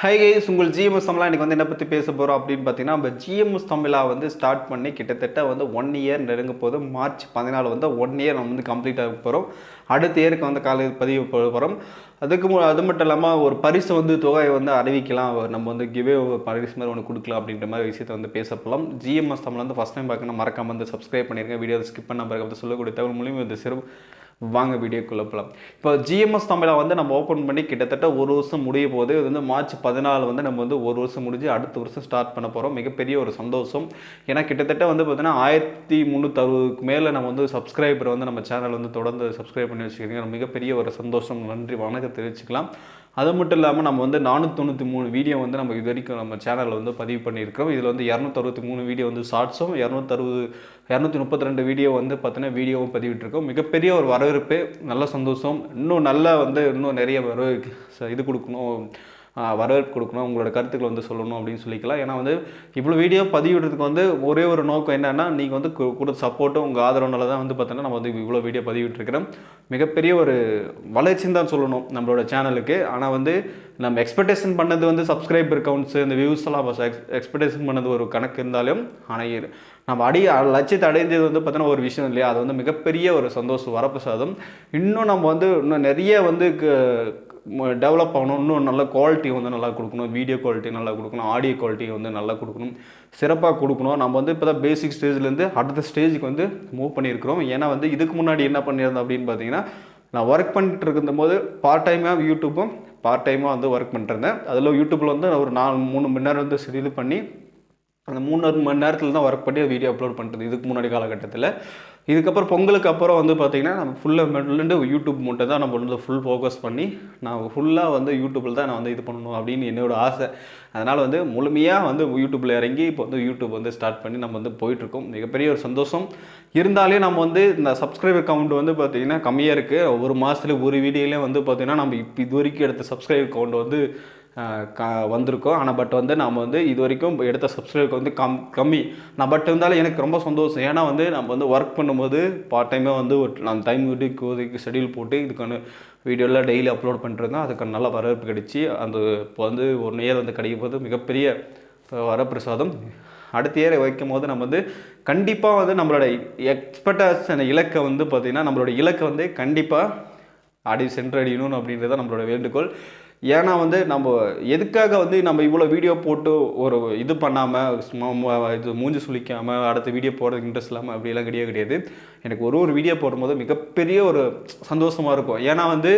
Hi guys உங்கள் GMS தமிழா? இன்றைக்கி வந்து என்ன பற்றி பேச போகிறோம் அப்படின்னு பார்த்தீங்கன்னா நம்ம ஜிஎம்எஸ் தமிழா வந்து ஸ்டார்ட் பண்ணி கிட்டத்தட்ட வந்து ஒன் இயர் நெருங்க போது மார்ச் பதினாலு வந்து ஒன் இயர் நம்ம வந்து கம்ப்ளீட் ஆக போகிறோம் அடுத்த இயருக்கு வந்து காலை பதிவு போகிறோம் அதுக்கு மு- அது மட்டும் இல்லாமல் ஒரு பரிசு வந்து தொகையை வந்து அறிவிக்கலாம். நம்ம வந்து கிவே பரிசு மாதிரி ஒன்று கொடுக்கலாம் அப்படின்ற மாதிரி விஷயத்தை வந்து பேச போகலாம் ஜிஎம்எஸ் தமிழ் வந்து ஃபஸ்ட் டைம் பார்க்கணும் மறக்காமல் வந்து சப்ஸ்கிரைப் பண்ணியிருக்கேன் வீடியோ ஸ்கிப் பண்ண பிறகு வந்து சொல்லக்கூடிய தகவல் மூலியமாக இந்த சிறு வாங்க வீடியோக்குள்ளே போகலாம் இப்போ ஜிஎம்எஸ் தமிழை வந்து நம்ம ஓப்பன் பண்ணி கிட்டத்தட்ட ஒரு வருஷம் முடிய போது இது வந்து மார்ச் பதினாலு வந்து நம்ம வந்து ஒரு வருஷம் முடிஞ்சு அடுத்த வருஷம் ஸ்டார்ட் பண்ண போகிறோம் மிகப்பெரிய ஒரு சந்தோஷம். ஏன்னா கிட்டத்தட்ட வந்து பார்த்தீங்கன்னா ஆயிரத்தி முந்நூற்றறுபதுக்கு மேலே நம்ம வந்து சப்ஸ்கிரைபர் வந்து நம்ம சேனல் வந்து தொடர்ந்து சப்ஸ்கிரைப் பண்ணி வச்சுக்கிறீங்க. மிகப்பெரிய ஒரு சந்தோஷம். நன்றி. வணக்கம். தெரிவிச்சுக்கலாம். அது மட்டும் இல்லாமல் நம்ம வந்து நானூற்றி தொண்ணூற்றி மூணு வீடியோ வந்து நம்ம இது வரைக்கும் நம்ம சேனலில் வந்து பதிவு பண்ணியிருக்கிறோம். இதில் வந்து இரநூத்தறுபத்தி மூணு வீடியோ வந்து ஷார்ட்ஸும் இரநூத்தறுபது இரநூத்தி முப்பத்தி ரெண்டு வீடியோ வந்து பார்த்தீங்கன்னா வீடியோவும் பதிவிட்டிருக்கோம். மிகப்பெரிய ஒரு வரவேற்பு நல்ல சந்தோஷம் இன்னும் நல்லா வந்து இன்னும் நிறைய வரவேற்பு இது கொடுக்கணும். வரவேற்பு கொடுக்கணும் உங்களோட கருத்துக்களை வந்து சொல்லணும் அப்படின்னு சொல்லிக்கலாம். ஏன்னா வந்து இவ்வளோ வீடியோ பதிவிடுறதுக்கு வந்து ஒரே ஒரு நோக்கம் என்னென்னா நீங்கள் வந்து கொடுத்த சப்போர்ட்டும் உங்கள் ஆதரவுனால தான் வந்து பார்த்தோன்னா நம்ம வந்து இவ்வளோ வீடியோ பதிவிட்டுருக்கிறோம். மிகப்பெரிய ஒரு வளர்ச்சின்னு தான் சொல்லணும் நம்மளோட சேனலுக்கு ஆனால் வந்து நம்ம எக்ஸ்பெக்டேஷன் பண்ணது வந்து சப்ஸ்கிரைபர் கவுண்ட்ஸு இந்த வியூஸ் எல்லாம் எக்ஸ்பெக்டேஷன் பண்ணது ஒரு கணக்கு இருந்தாலும் ஆனால் நம்ம அடி லட்சியத்தை அடைந்தது வந்து பார்த்தோன்னா ஒரு விஷயம் இல்லையா? அது வந்து மிகப்பெரிய ஒரு சந்தோஷம் வரப்பிரசாதம். இன்னும் நம்ம வந்து இன்னும் நிறைய வந்து டெவலப் ஆகணும். இன்னும் நல்ல குவாலிட்டி வந்து நல்லா கொடுக்கணும். வீடியோ குவாலிட்டி நல்லா கொடுக்கணும். ஆடியோ குவாலிட்டி வந்து நல்லா கொடுக்கணும். சிறப்பாக கொடுக்கணும். நம்ம வந்து இப்போ தான் பேசிக் ஸ்டேஜ்லேருந்து அடுத்த ஸ்டேஜுக்கு வந்து மூவ் பண்ணியிருக்கிறோம். ஏன்னா வந்து இதுக்கு முன்னாடி என்ன பண்ணியிருந்தோம் அப்படின்னு பார்த்தீங்கன்னா நான் ஒர்க் பண்ணிட்டு இருக்கும்போது பார்ட் டைமாக யூடியூப்பும் பார்ட் டைமாக வந்து ஒர்க் பண்ணிட்டுருந்தேன். அதில் யூடியூப்பில் வந்து நான் ஒரு நாலு மூணு மணி நேரம் வந்து இது பண்ணி அந்த மூணு மணி நேரத்தில் தான் ஒர்க் பண்ணி வீடியோ அப்லோட் பண்ணுறது இதுக்கு முன்னாடி காலகட்டத்தில். இதுக்கப்புறம் பொங்கலுக்கு அப்புறம் வந்து பார்த்திங்கன்னா நம்ம ஃபுல்லாக மெட்லேருந்து யூடியூப் மட்டும் தான் நம்ம வந்து ஃபுல் ஃபோக்கஸ் பண்ணி நான் ஃபுல்லாக வந்து யூடியூப்பில் தான் நான் வந்து இது பண்ணணும் அப்படின்னு என்னோட ஆசை. அதனால் வந்து முழுமையாக வந்து யூடியூப்பில் இறங்கி இப்போ வந்து யூடியூப் வந்து ஸ்டார்ட் பண்ணி நம்ம வந்து போயிட்டுருக்கோம். மிகப்பெரிய ஒரு சந்தோஷம். இருந்தாலே நம்ம வந்து இந்த சப்ஸ்கிரைபர் கவுண்ட் வந்து பார்த்திங்கன்னா கம்மியாக இருக்குது ஒரு மாதத்துல ஒரு வீடியோலேயே வந்து பார்த்திங்கன்னா நம்ம இப்போ இது வரைக்கும் எடுத்த சப்ஸ்கிரைபர் கவுண்ட் வந்து வந்திருக்கோம். ஆனால் பட் வந்து நாம் வந்து இது வரைக்கும் எடுத்த சப்ஸ்கிரைபருக்கு வந்து கம் கம்மி. நான் பட் இருந்தாலும் எனக்கு ரொம்ப சந்தோஷம். ஏன்னா வந்து நம்ம வந்து ஒர்க் பண்ணும்போது பார்ட் டைமே வந்து ஒரு நான் டைம் விட்டு ஒதுக்கி ஷெடியூல் போட்டு இதுக்கான வீடியோலாம் டெய்லி அப்லோட் பண்ணிருந்தேன் அதுக்கு நல்ல வரவேற்பு கிடைச்சி அந்த இப்போ வந்து ஒரு நேர் வந்து கிடைக்கும் போது மிகப்பெரிய வரப்பிரசாதம். அடுத்த இயரை வைக்கும் போது நம்ம வந்து கண்டிப்பாக வந்து நம்மளோட எக்ஸ்பெக்டேஷன் இலக்கை வந்து பார்த்திங்கன்னா நம்மளோட இலக்கை வந்து கண்டிப்பாக அடி சென்றடையணும் அப்படின்றது தான் நம்மளோட வேண்டுகோள். ஏன்னா வந்து நம்ம எதுக்காக வந்து நம்ம இவ்வளோ வீடியோ போட்டு ஒரு இது பண்ணாமல் இது மூஞ்சி சுளிக்காமல் அடுத்த வீடியோ போடுறதுக்கு இன்ட்ரெஸ்ட் இல்லாமல் அப்படிலாம் கிடையாது கிடையாது. எனக்கு ஒரு ஒரு வீடியோ போடும்போது மிகப்பெரிய ஒரு சந்தோஷமாக இருக்கும். ஏன்னா வந்து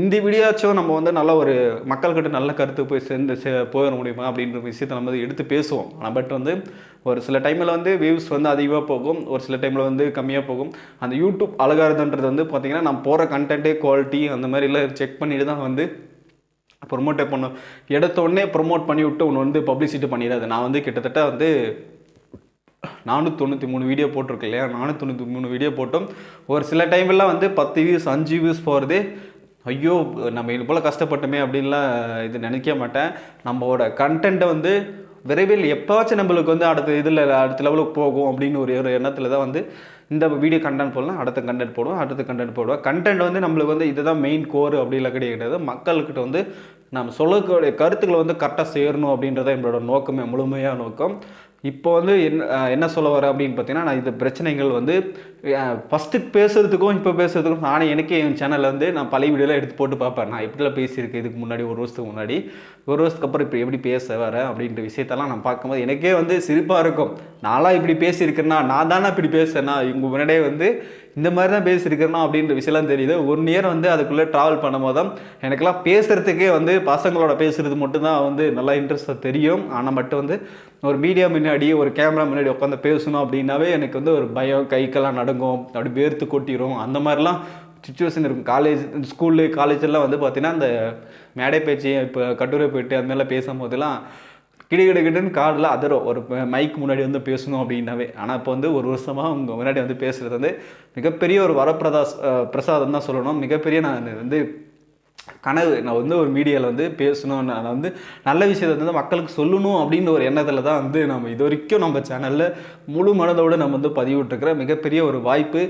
இந்த வீடியோச்சும் நம்ம வந்து நல்ல ஒரு மக்கள்கிட்ட நல்ல கருத்து போய் சேர்ந்து சே போயிட முடியுமா அப்படின்ற விஷயத்தை நம்ம வந்து எடுத்து பேசுவோம். ஆனால் பட் வந்து ஒரு சில டைமில் வந்து வியூஸ் வந்து அதிகமாக போகும். ஒரு சில டைமில் வந்து கம்மியாக போகும். அந்த யூடியூப் அழகாரதுன்றது வந்து பார்த்திங்கன்னா நம்ம போகிற கண்டென்ட்டு குவாலிட்டி அந்த மாதிரிலாம் செக் பண்ணிட்டு தான் வந்து ப்ரொமோட்டே பண்ணும் எடுத்த உடனே ப்ரொமோட் பண்ணி விட்டு ஒன்று வந்து பப்ளிசிட்டி பண்ணிடாது. நான் வந்து கிட்டத்தட்ட வந்து நானூற்றி தொண்ணூற்றி மூணு வீடியோ போட்டிருக்கு இல்லையா? நானூற்றி தொண்ணூற்றி மூணு வீடியோ போட்டோம். ஒரு சில டைம்லாம் வந்து பத்து வியூஸ் அஞ்சு வியூஸ் போகிறது ஐயோ நம்ம இது போல் கஷ்டப்பட்டோமே அப்படின்லாம் இது நினைக்க மாட்டேன். நம்மளோட கண்டென்ட்டை வந்து விரைவில் எப்போவாச்சும் நம்மளுக்கு வந்து அடுத்த இதில் அடுத்த லெவலுக்கு போகும் அப்படின்னு ஒரு ஒரு எண்ணத்தில் தான் வந்து இந்த வீடியோ கண்டென்ட் போடலாம் அடுத்த கண்டென்ட் போடுவோம் அடுத்த கண்டென்ட் போடுவோம். கண்டென்ட் வந்து நம்மளுக்கு வந்து இதுதான் மெயின் கோர் அப்படிலாம் கிடையாது. மக்கள்கிட்ட வந்து நம்ம சொல்லக்கூடிய கருத்துக்களை வந்து கரெக்டாக சேரணும் அப்படின்றத நம்மளோட நோக்கமே முழுமையாக நோக்கம். இப்போ வந்து என்ன என்ன சொல்ல வரேன் அப்படின்னு பார்த்தீங்கன்னா நான் இந்த பிரச்சனைகள் வந்து ஃபஸ்ட்டு பேசுகிறதுக்கும் இப்போ பேசுறதுக்கும் நானே எனக்கே என் சேனலில் வந்து நான் பழைய வீடியோலாம் எடுத்து போட்டு பார்ப்பேன். நான் எப்படிலாம் பேசியிருக்கேன் இதுக்கு முன்னாடி ஒரு வருஷத்துக்கு முன்னாடி ஒரு வருஷத்துக்கு அப்புறம் இப்போ எப்படி பேச வர அப்படின்ற விஷயத்தெல்லாம் நான் பார்க்கும்போது எனக்கே வந்து சிரிப்பாக இருக்கும். நான்லாம் இப்படி பேசியிருக்கேன்னா நான் தானே இப்படி பேசுறேன்னா இவங்க முன்னாடியே வந்து இந்த மாதிரி தான் பேசியிருக்கிறேன்னா அப்படின்ற விஷயம்லாம் தெரியுது. ஒன் இயர் வந்து அதுக்குள்ளே ட்ராவல் பண்ணும்போது தான் எனக்கெல்லாம் பேசுகிறதுக்கே வந்து பசங்களோட பேசுகிறது மட்டும்தான் வந்து நல்லா இன்ட்ரெஸ்ட்டாக தெரியும். ஆனால் மட்டும் வந்து ஒரு மீடியா முன்னாடி ஒரு கேமரா முன்னாடி உட்காந்து பேசணும் அப்படின்னாவே எனக்கு வந்து ஒரு பயம் கைக்கெல்லாம் நடுங்கும் அப்படி வேர்த்து கொட்டிடும் அந்த மாதிரிலாம் சுச்சுவேஷன் இருக்கும். காலேஜ் ஸ்கூலு காலேஜெல்லாம் வந்து பார்த்திங்கன்னா அந்த மேடை பேச்சு இப்போ கட்டுரை போயிட்டு அந்த மாதிரிலாம் பேசும்போதெல்லாம் கிடு கிடு கிடுன்னு காடில் அதரும். ஒரு மைக் முன்னாடி வந்து பேசணும் அப்படின்னாவே. ஆனால் இப்போ வந்து ஒரு வருஷமாக அவங்க முன்னாடி வந்து பேசுகிறது வந்து மிகப்பெரிய ஒரு வரப்பிரதாஸ் பிரசாதம் தான் சொல்லணும். மிகப்பெரிய நான் வந்து கனவு. நான் வந்து ஒரு மீடியாவில் வந்து பேசணும் நான் வந்து நல்ல விஷயத்தை வந்து மக்களுக்கு சொல்லணும் அப்படின்னு ஒரு எண்ணத்தில் தான் வந்து நம்ம இது வரைக்கும் நம்ம சேனலில் முழு மனதோடு நம்ம வந்து பதிவிட்டுருக்கிற மிகப்பெரிய ஒரு வாய்ப்பு.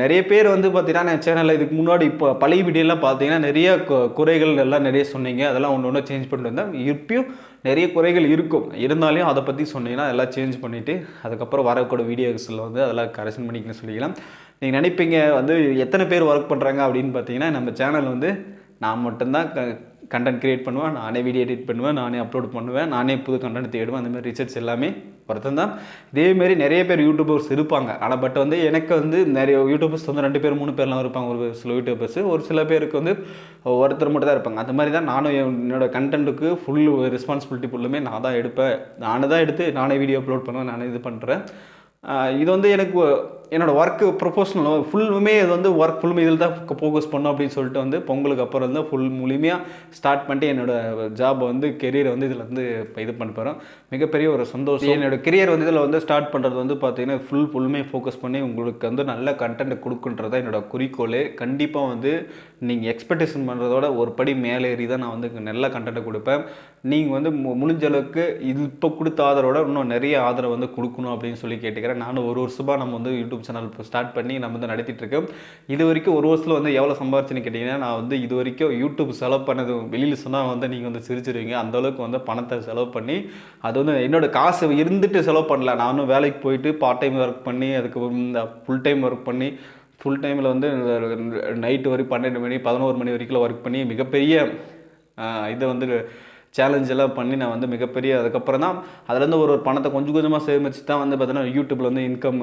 நிறைய பேர் வந்து பார்த்தீங்கன்னா என் சேனலில் இதுக்கு முன்னாடி இப்போ பழைய வீடியோலாம் பார்த்தீங்கன்னா நிறைய குறைகள் எல்லாம் நிறைய சொன்னீங்க. அதெல்லாம் ஒன்று ஒன்று சேஞ்ச் பண்ணிட்டு வந்தேன். இப்பயும் நிறைய குறைகள் இருக்கும். இருந்தாலும் அதை பற்றி சொன்னீங்கன்னா அதெல்லாம் சேஞ்ச் பண்ணிவிட்டு அதுக்கப்புறம் வரக்கூடிய வீடியோஸில் வந்து அதெல்லாம் கரெக்ஷன் பண்ணிக்கணும்னு சொல்லிக்கலாம். நீங்கள் நினைப்பீங்க வந்து எத்தனை பேர் ஒர்க் பண்ணுறாங்க அப்படின்னு பார்த்தீங்கன்னா நம்ம சேனல் வந்து நான் மட்டும்தான் க கண்டென்ட் க்ரியேட் பண்ணுவேன் நானே வீடியோ எடிட் பண்ணுவேன் நானே அப்லோட் பண்ணுவேன் நானே புது கண்டென்ட் தேடுவேன் அந்த மாதிரி ரிசர்ச் எல்லாமே ஒருத்தன் தான். இதேமாரி நிறைய பேர் யூடியூபர்ஸ் இருப்பாங்க. ஆனால் பட் வந்து எனக்கு வந்து நிறைய யூடியூபர்ஸ் வந்து ரெண்டு பேர் மூணு பேர்லாம் இருப்பாங்க. ஒரு சில யூடியூபர்ஸ் ஒரு சில பேருக்கு வந்து ஒருத்தர் மட்டும் தான் இருப்பாங்க. அந்த மாதிரி தான் நானும் என்னோட கண்டென்ட்டுக்கு ஃபுல் ரெஸ்பான்சிபிலிட்டி ஃபுல்லுமே நான் தான் எடுப்பேன். நானே தான் எடுத்து நானே வீடியோ அப்லோட் பண்ணுவேன் நானே இது பண்ணுறேன் இது வந்து எனக்கு என்னோடய ஒர்க்கு ப்ரொஃபஷனல் ஃபுல்லுமே இது வந்து ஒர்க் ஃபுல்லுமே இதில் தான் ஃபோக்கஸ் பண்ணோம் அப்படின்னு சொல்லிட்டு வந்து பொங்கலுக்கு அப்புறம் தான் ஃபுல் முழுமையாக ஸ்டார்ட் பண்ணிட்டு என்னோட ஜாபை வந்து கெரியரை வந்து இதில் வந்து இப்போ இது பண்ண போகிறோம் மிகப்பெரிய ஒரு சந்தோஷம். என்னோடய கெரியர் வந்து இதில் வந்து ஸ்டார்ட் பண்ணுறது வந்து பார்த்தீங்கன்னா ஃபுல் ஃபுல்லுமே ஃபோக்கஸ் பண்ணி உங்களுக்கு வந்து நல்ல கண்டென்ட் தான் என்னோடய குறிக்கோள். கண்டிப்பாக வந்து நீங்கள் எக்ஸ்பெக்டேஷன் பண்ணுறதோட ஒரு படி மேலே ஏறி தான் நான் வந்து நல்ல கண்டென்ட் கொடுப்பேன். நீங்கள் வந்து மு- முடிஞ்ச அளவுக்கு இது இப்போ கொடுத்த ஆதரவோட இன்னும் நிறைய ஆதரவு வந்து கொடுக்கணும் அப்படின்னு சொல்லி கேட்டுக்கிறேன். நானும் ஒரு வருஷமாக நம்ம வந்து யூடியூப் யூடியூப் சேனல் இப்போ ஸ்டார்ட் பண்ணி நம்ம வந்து நடத்திட்டுருக்கோம் இது வரைக்கும் ஒரு வருஷத்தில் வந்து எவ்வளோ சம்பாரிச்சுன்னு கேட்டிங்கன்னா நான் வந்து இது வரைக்கும் யூடியூப் செலவு பண்ணது வெளியில் சொன்னால் வந்து நீங்கள் வந்து சிரிச்சிருவீங்க. அந்த அளவுக்கு வந்து பணத்தை செலவு பண்ணி அது வந்து என்னோடய காசு இருந்துட்டு செலவு பண்ணல. நானும் வேலைக்கு போயிட்டு பார்ட் டைம் ஒர்க் பண்ணி அதுக்கு ஃபுல் டைம் ஒர்க் பண்ணி ஃபுல் டைமில் வந்து நைட்டு வரைக்கும் பன்னெண்டு மணி பதினோரு மணி வரைக்கும் ஒர்க் பண்ணி மிகப்பெரிய இதை வந்து சேலஞ்ச் எல்லாம் பண்ணி நான் வந்து மிகப்பெரிய அதுக்கப்புறம் தான் அதுலேருந்து ஒரு ஒரு பணத்தை கொஞ்சம் கொஞ்சமாக சேமிச்சு தான் வந்து பார்த்தீங்கன்னா யூடியூப்பில் வந்து இன்கம்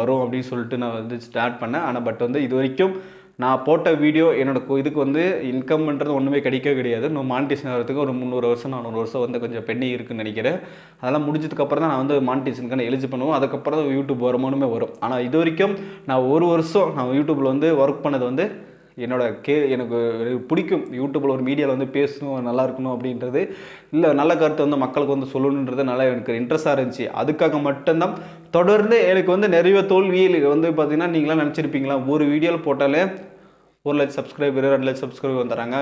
வரும் அப்படின்னு சொல்லிட்டு நான் வந்து ஸ்டார்ட் பண்ணேன். ஆனால் பட் வந்து இது வரைக்கும் நான் போட்ட வீடியோ என்னோட இதுக்கு வந்து இன்கம்ன்றது ஒன்றுமே கிடைக்கவே கிடையாது. இன்னும் மானிட்டேஷன் ஆகிறதுக்கு ஒரு முந்நூறு வருஷம் நானூறு வருஷம் வந்து கொஞ்சம் பெண்ணி இருக்குன்னு நினைக்கிறேன். அதெல்லாம் முடிஞ்சதுக்கப்புறம் தான் நான் வந்து மானிட்டேஷனுக்கான எழுதி பண்ணுவோம் அதுக்கப்புறம் தான் யூடியூப் வருமானமே வரும். ஆனால் இது வரைக்கும் நான் ஒரு வருஷம் நான் யூடியூப்பில் வந்து ஒர்க் பண்ணது வந்து என்னோட கே எனக்கு பிடிக்கும். யூடியூப்பில் ஒரு மீடியாவில் வந்து பேசணும் நல்லா இருக்கணும் அப்படின்றது. இல்லை நல்ல கருத்தை வந்து மக்களுக்கு வந்து சொல்லணுன்றது நல்லா எனக்கு இன்ட்ரெஸ்டாக இருந்துச்சு. அதுக்காக மட்டும்தான் தொடர்ந்து எனக்கு வந்து நிறைய தோல்வியில் வந்து பார்த்திங்கன்னா நீங்களாம் நினச்சிருப்பீங்களா? ஒரு வீடியோவில் போட்டாலே ஒரு லட்சம் சப்ஸ்கிரைபர் ரெண்டு லட்சம் சப்ஸ்கிரைபர் வந்துடுறாங்க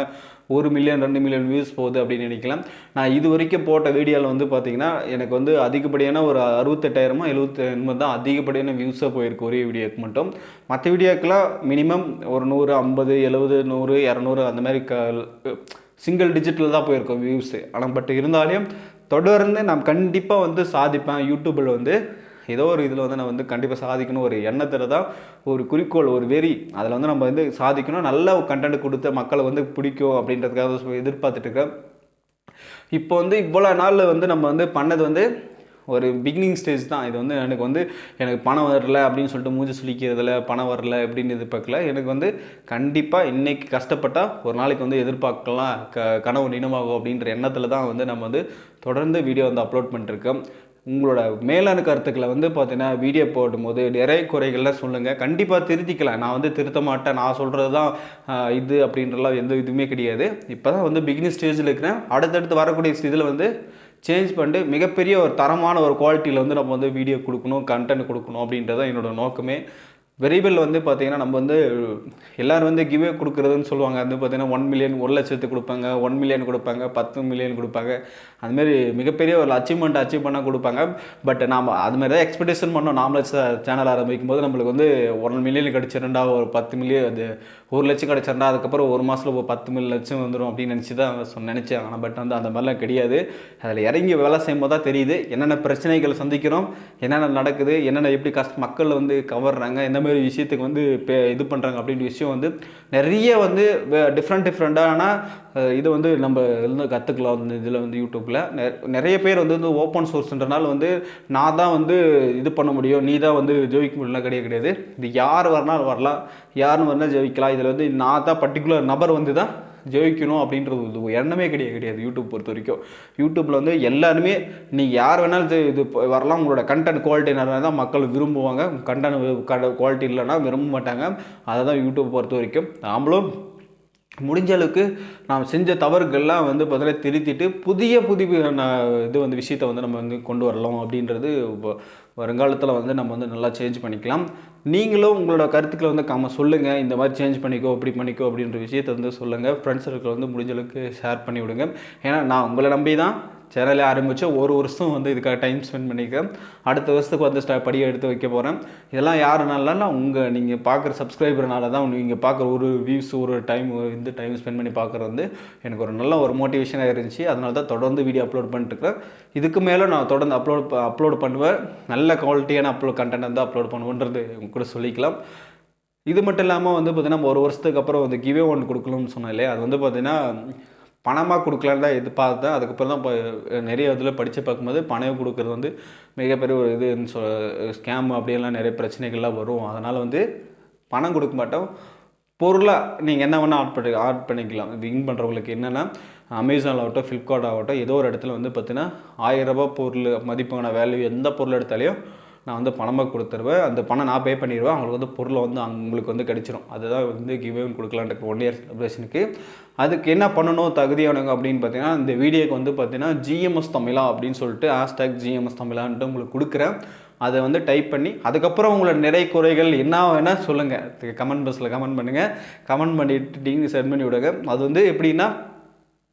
ஒரு மில்லியன் ரெண்டு மில்லியன் வியூஸ் போகுது அப்படின்னு நினைக்கலாம். நான் இது வரைக்கும் போட்ட வீடியோவில் வந்து பார்த்தீங்கன்னா எனக்கு வந்து அதிகப்படியான ஒரு அறுபத்தெட்டாயிரமோ எழுபத்தி எண்பது தான் அதிகப்படியான வியூஸாக போயிருக்கு ஒரே வீடியோக்கு மட்டும். மற்ற வீடியோக்கெலாம் மினிமம் ஒரு நூறு ஐம்பது எழுபது நூறு இரநூறு அந்த மாதிரி க சிங்கிள் டிஜிட்டில் தான் போயிருக்கோம் வியூஸு ஆனால் பட் இருந்தாலும் தொடர்ந்து நான் கண்டிப்பாக வந்து சாதிப்பேன். யூடியூப்பில் வந்து ஏதோ ஒரு இதில் வந்து நான் வந்து கண்டிப்பாக சாதிக்கணும். ஒரு எண்ணத்தில் தான் ஒரு குறிக்கோள் ஒரு வெறி. அதில் வந்து நம்ம வந்து சாதிக்கணும். நல்ல கண்டென்ட் கொடுத்து மக்களை வந்து பிடிக்கும் அப்படின்றதுக்காக எதிர்பார்த்துட்டு இருக்கேன் இப்போ வந்து இவ்வளோ நாளில் வந்து நம்ம வந்து பண்ணது வந்து ஒரு பிகினிங் ஸ்டேஜ் தான். இது வந்து எனக்கு வந்து எனக்கு பணம் வரல அப்படின்னு சொல்லிட்டு மூஞ்சி சுழிக்கிறதுல பணம் வரல அப்படின்னு எதிர்பார்க்கல. எனக்கு வந்து கண்டிப்பாக இன்றைக்கி கஷ்டப்பட்டால் ஒரு நாளைக்கு வந்து எதிர்பார்க்கலாம். க கனவு நினமாகும் அப்படின்ற எண்ணத்தில் தான் வந்து நம்ம வந்து தொடர்ந்து வீடியோ வந்து அப்லோட் பண்ணிருக்கோம் உங்களோட மேலான கருத்துக்களை வந்து பார்த்தீங்கன்னா வீடியோ போடும்போது நிறைய குறைகள்லாம் சொல்லுங்கள் கண்டிப்பாக திருத்திக்கலாம். நான் வந்து திருத்த மாட்டேன். நான் சொல்கிறது தான் இது அப்படின்றலாம் எந்த இதுவுமே கிடையாது. இப்போ தான் வந்து பிகினிங் ஸ்டேஜில் இருக்கிறேன். அடுத்தடுத்து வரக்கூடிய இதில் வந்து சேஞ்ச் பண்ணிட்டு மிகப்பெரிய ஒரு தரமான ஒரு குவாலிட்டியில் வந்து நம்ம வந்து வீடியோ கொடுக்கணும் கண்டென்ட் கொடுக்கணும் அப்படின்றது தான் என்னோடய நோக்கமே. வெரியபிள் வந்து பார்த்தீங்கன்னா நம்ம வந்து எல்லோரும் வந்து கிவ்வே கொடுக்குறதுன்னு சொல்லுவாங்க. வந்து பார்த்தீங்கன்னா ஒன் மில்லியன் ஒரு லட்சத்துக்கு கொடுப்பாங்க. ஒன் மில்லியன் கொடுப்பாங்க. பத்து மில்லியன் கொடுப்பாங்க. அதுமாரி மிகப்பெரிய ஒரு அச்சீவ்மெண்ட் அச்சீவ் பண்ணால் கொடுப்பாங்க. பட் நாம் அதுமாரி தான் எக்ஸ்பெக்டேஷன் பண்ணோம். நாமளே சேனல் ஆரம்பிக்கும் போது நம்மளுக்கு வந்து ஒன் மில்லியன் கிடச்சிருந்தா ஒரு பத்து மில்லியன் அது ஒரு லட்சம் கிடச்சிருந்தா அதுக்கப்புறம் ஒரு மாதத்தில் ஒரு பத்து மில்லி லட்சம் வந்துடும் அப்படின்னு நினச்சி தான் சொ- ஆனால் பட் வந்து அந்த மாதிரிலாம் கிடையாது. அதில் இறங்கி வேலை செய்யும்போது தான் தெரியுது. என்னென்ன பிரச்சனைகள் சந்திக்கிறோம் என்னென்ன நடக்குது என்னென்ன எப்படி கஷ்ட மக்கள் வந்து கவர்றாங்க என்ன மாதிரி விஷயத்துக்கு வந்து பே இது பண்ணுறாங்க அப்படின்ற விஷயம் வந்து நிறைய வந்து டிஃப்ரெண்ட் டிஃப்ரெண்ட்டான இது வந்து நம்ம இருந்து கற்றுக்கலாம் வந்து இதில் வந்து யூடியூப்பில் நிறைய பேர் வந்து வந்து ஓப்பன் சோர்ஸ்ன்றனால வந்து நான் தான் வந்து இது பண்ண முடியும். நீ தான் வந்து ஜெயிக்க முடியலாம் கிடையாது கிடையாது. இது யார் வரனாலும் வரலாம். யாருன்னு வரணும் ஜெயிக்கலாம். இதில் வந்து நான் தான் பர்டிகுலர் நபர் வந்து தான் ஜெயிக்கணும் அப்படின்றது எண்ணமே கிடையாது கிடையாது யூடியூப் பொறுத்த வரைக்கும். யூடியூப்பில் வந்து எல்லாருமே நீங்கள் யார் வேணாலும் இது- இது வரலாம் உங்களோட கண்டென்ட் குவாலிட்டி நல்லா தான் மக்கள் விரும்புவாங்க. கண்டென்ட் குவாலிட்டி இல்லைன்னா விரும்ப மாட்டாங்க. அதை தான் யூடியூப் பொறுத்த வரைக்கும். நாமளும் முடிஞ்ச அளவுக்கு நாம் செஞ்ச தவறுகள்லாம் வந்து பார்த்தீங்கன்னா திருத்திட்டு புதிய புதிய ந- இது வந்து விஷயத்தை வந்து நம்ம வந்து கொண்டு வரலாம் அப்படின்றது வருங்காலத்தில் வந்து நம்ம வந்து நல்லா சேஞ்ச் பண்ணிக்கலாம். நீங்களும் உங்களோட கருத்துக்களை வந்து காம சொல்லுங்கள் இந்த மாதிரி சேஞ்ச் பண்ணிக்கோ இப்படி பண்ணிக்கோ அப்படின்ற விஷயத்தை வந்து சொல்லுங்கள் ஃப்ரெண்ட்ஸ் சர்க்கிள் வந்து முடிஞ்ச அளவுக்கு ஷேர் பண்ணி விடுங்க ஏன்னா நான் உங்களை நம்பி தான் சேனலை ஆரம்பித்து ஒரு வருஷம் வந்து இதுக்காக டைம் ஸ்பெண்ட் பண்ணிக்கிறேன் அடுத்த வருஷத்துக்கு வந்து ஸ்டா படியை எடுத்து வைக்க போகிறேன் இதெல்லாம் யாருனால உங்கள் நீங்கள் பார்க்குற சப்ஸ்கிரைபர்னால தான் நீங்கள் பார்க்குற ஒரு வியூஸ் ஒரு டைம் இந்த டைம் ஸ்பெண்ட் பண்ணி பார்க்குறது வந்து எனக்கு ஒரு நல்ல ஒரு மோட்டிவேஷனாக இருந்துச்சு. அதனால தான் தொடர்ந்து வீடியோ அப்லோட் பண்ணிட்டுருக்கேன் இதுக்கு மேலே நான் தொடர்ந்து அப்லோட் அப்லோட் பண்ணுவேன். நல்ல குவாலிட்டியான அப்லோட் கண்டென்ட் வந்து அப்லோட் பண்ணுவோன்றது உங்க கூட சொல்லிக்கலாம். இது மட்டும் இல்லாமல் வந்து பார்த்திங்கன்னா ஒரு வருஷத்துக்கு அப்புறம் வந்து கிவே ஒன்று கொடுக்கணும்னு சொன்னேன் இல்லையா? அது வந்து பார்த்திங்கன்னா பணமாக கொடுக்கலான்னு தான் எதிர்பார்த்தேன். அதுக்கப்புறம் தான் இப்போ நிறைய இதில் படித்து பார்க்கும்போது பணம் கொடுக்குறது வந்து மிகப்பெரிய ஒரு இது சொ ஸ்கேம் அப்படியெல்லாம் நிறைய பிரச்சனைகள்லாம் வரும். அதனால் வந்து பணம் கொடுக்க மாட்டோம். பொருளாக நீங்கள் என்ன வேணால் ஆட் பண்ணி ஆட் பண்ணிக்கலாம். வின் பண்ணுறவங்களுக்கு என்னென்னா அமேசான் ஆகட்டும் ஃப்ளிப்கார்ட் ஆகட்டும் ஏதோ ஒரு இடத்துல வந்து பார்த்தீங்கன்னா ஆயிரம் ரூபா பொருள் மதிப்பான வேல்யூ எந்த பொருள் எடுத்தாலையும் நான் வந்து பணமாக கொடுத்துருவேன் அந்த பணம் நான் பே பண்ணிடுவேன் அவங்களுக்கு வந்து பொருளை வந்து அவங்களுக்கு வந்து கிடைச்சிரும். அதுதான் வந்து கிவேன் கொடுக்கலான்ட்டு ஒன் இயர் செலிப்ரேஷனுக்கு அதுக்கு என்ன பண்ணணும் தகுதியானவங்க அப்படின்னு பார்த்தீங்கன்னா இந்த வீடியோக்கு வந்து பார்த்தீங்கன்னா ஜிஎம்எஸ் தமிழா அப்படின்னு சொல்லிட்டு ஹேஷ்டாக் ஜிஎம்எஸ் தமிழான்ட்டு உங்களுக்கு கொடுக்குறேன். அதை வந்து டைப் பண்ணி அதுக்கப்புறம் உங்களோட நிறை குறைகள் என்ன வேணால் சொல்லுங்கள் கமெண்ட் பாக்ஸில் கமெண்ட் பண்ணுங்கள் கமெண்ட் பண்ணிட்டு நீங்கள் சென்ட் பண்ணி விடுங்க. அது வந்து எப்படின்னா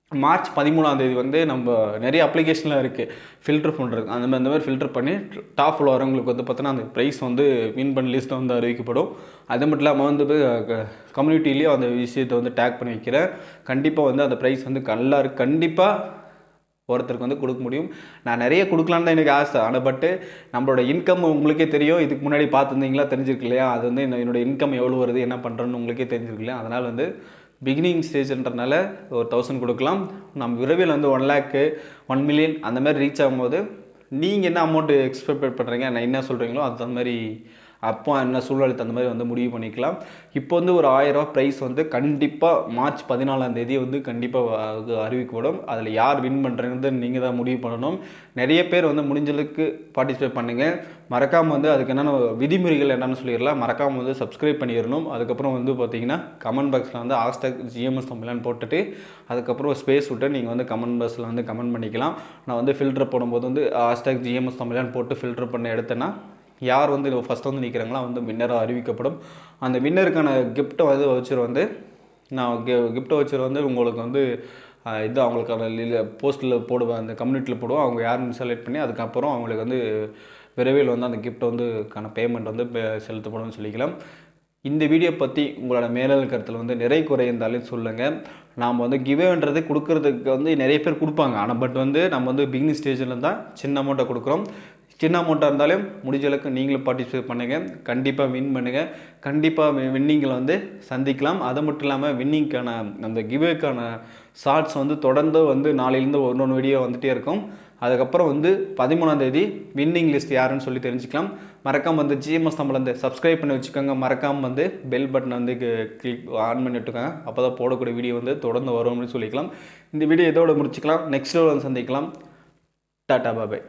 மார்ச் பதிமூணாம் தேதி வந்து நம்ம நிறைய அப்ளிகேஷன்லாம் இருக்குது ஃபில்டர் பண்ணுறது அந்த மாதிரி அந்த மாதிரி ஃபில்டர் பண்ணி டாப் வரவங்களுக்கு வந்து பார்த்தோன்னா அந்த ப்ரைஸ் வந்து வின் பண்ண லிஸ்ட்டை வந்து அறிவிக்கப்படும். அது மட்டும் இல்லாமல் வந்து கம்யூனிட்டிலேயும் அந்த விஷயத்தை வந்து டேக் பண்ணி வைக்கிறேன். கண்டிப்பாக வந்து அந்த ப்ரைஸ் வந்து நல்லா இருக்கு. கண்டிப்பாக ஒருத்தருக்கு வந்து கொடுக்க முடியும். நான் நிறைய கொடுக்கலான்னு தான் எனக்கு ஆசை. ஆனால் பட்டு நம்மளோட இன்கம் உங்களுக்கே தெரியும். இதுக்கு முன்னாடி பார்த்துருந்தீங்களா? தெரிஞ்சிருக்கு இல்லையா? அது வந்து என்ன- என்னோட இன்கம் எவ்வளோ வருது? என்ன பண்ணுறேன்னு உங்களுக்கே தெரிஞ்சிருக்கு இல்லையா? அதனால் வந்து பிகினிங் ஸ்டேஜ்ன்றனால ஒரு தௌசண்ட் கொடுக்கலாம். நம்ம விரைவில் வந்து ஒன் லேக்கு ஒன் மில்லியன் அந்த மாதிரி ரீச் ஆகும்போது நீங்கள் என்ன அமௌண்ட்டு எக்ஸ்பெக்ட் பண்ணுறீங்க நான் என்ன சொல்கிறீங்களோ அது மாதிரி அப்போ என்ன சூழ்நிலை தகுந்த மாதிரி வந்து முடிவு பண்ணிக்கலாம். இப்போ வந்து ஒரு ஆயிரம் ப்ரைஸ் வந்து கண்டிப்பாக மார்ச் பதினாலாம் தேதி வந்து கண்டிப்பாக அறிவிக்கப்படும். அதில் யார் வின் பண்ணுறது நீங்கள் தான் முடிவு பண்ணணும். நிறைய பேர் வந்து முடிஞ்சளவுக்கு பார்ட்டிசிபேட் பண்ணுங்கள் மறக்காமல் வந்து அதுக்கு என்னென்ன விதிமுறைகள் என்னென்னு சொல்லிடலாம். மறக்காமல் வந்து சப்ஸ்கிரைப் பண்ணிடணும். அதுக்கப்புறம் வந்து பார்த்தீங்கன்னா கமெண்ட் பாக்ஸில் வந்து ஹாஸ்டாக் ஜிஎம்எஸ் தமிழான்னு போட்டுட்டு அதுக்கப்புறம் ஸ்பேஸ் விட்டு நீங்கள் வந்து கமெண்ட் பாக்ஸில் வந்து கமெண்ட் பண்ணிக்கலாம். நான் வந்து ஃபில்டர் போடும்போது வந்து ஹாஸ்டாக் ஜிஎம்எஸ் தமிழான்னு போட்டு ஃபில்டர் பண்ண எடுத்தேன்னா யார் வந்து ஃபஸ்ட் வந்து நிற்கிறாங்களோ வந்து வின்னராக அறிவிக்கப்படும். அந்த வின்னருக்கான கிஃப்ட்டை வந்து வச்சுரு வந்து நான் கிஃப்ட்டை வச்சுரு வந்து உங்களுக்கு வந்து இது அவங்களுக்கான போஸ்ட்டில் போடுவேன் அந்த கம்யூனிட்டியில் போடுவோம் அவங்க யாருன்னு செலக்ட் பண்ணி அதுக்கப்புறம் அவங்களுக்கு வந்து விரைவில் வந்து அந்த கிஃப்ட் வந்து கான பேமெண்ட் வந்து செலுத்தப்படும்னு சொல்லிக்கலாம். இந்த வீடியோ பற்றி உங்களோட மேலாளர் கருத்தில் வந்து நிறை குறை இருந்தாலும் சொல்லுங்கள் நாம் வந்து கிவேன்றது கொடுக்கறதுக்கு வந்து நிறைய பேர் கொடுப்பாங்க. ஆனால் பட் வந்து நம்ம வந்து பிகினிங் ஸ்டேஜில் தான் சின்ன அமௌண்ட்டை கொடுக்குறோம். சின்ன அமௌண்ட்டாக இருந்தாலும் முடிஞ்ச அளவுக்கு நீங்களும் பார்ட்டிசிபேட் பண்ணுங்கள் கண்டிப்பாக வின் பண்ணுங்கள் கண்டிப்பாக வின்னிங்கில் வந்து சந்திக்கலாம். அது மட்டும் இல்லாமல் வின்னிங்க்கான அந்த கிவேக்கான ஷார்ட்ஸ் வந்து தொடர்ந்து வந்து நாளையிலேருந்து ஒன்று ஒன்று வீடியோ வந்துகிட்டே இருக்கும். அதுக்கப்புறம் வந்து பதிமூணாம் தேதி வின்னிங் லிஸ்ட் யாருன்னு சொல்லி தெரிஞ்சுக்கலாம். மறக்காமல் வந்து ஜிஎம்எஸ் தமிழ் வந்து சப்ஸ்கிரைப் பண்ணி வச்சுக்கோங்க. மறக்காமல் வந்து பெல் பட்டன் வந்து கிளிக் ஆன் பண்ணி விட்டுக்கோங்க. அப்போ தான் போடக்கூடிய வீடியோ வந்து தொடர்ந்து வரும்னு சொல்லிக்கலாம். இந்த வீடியோ இதோட முடிச்சுக்கலாம். நெக்ஸ்ட் வந்து சந்திக்கலாம். டாட்டா பாபாய்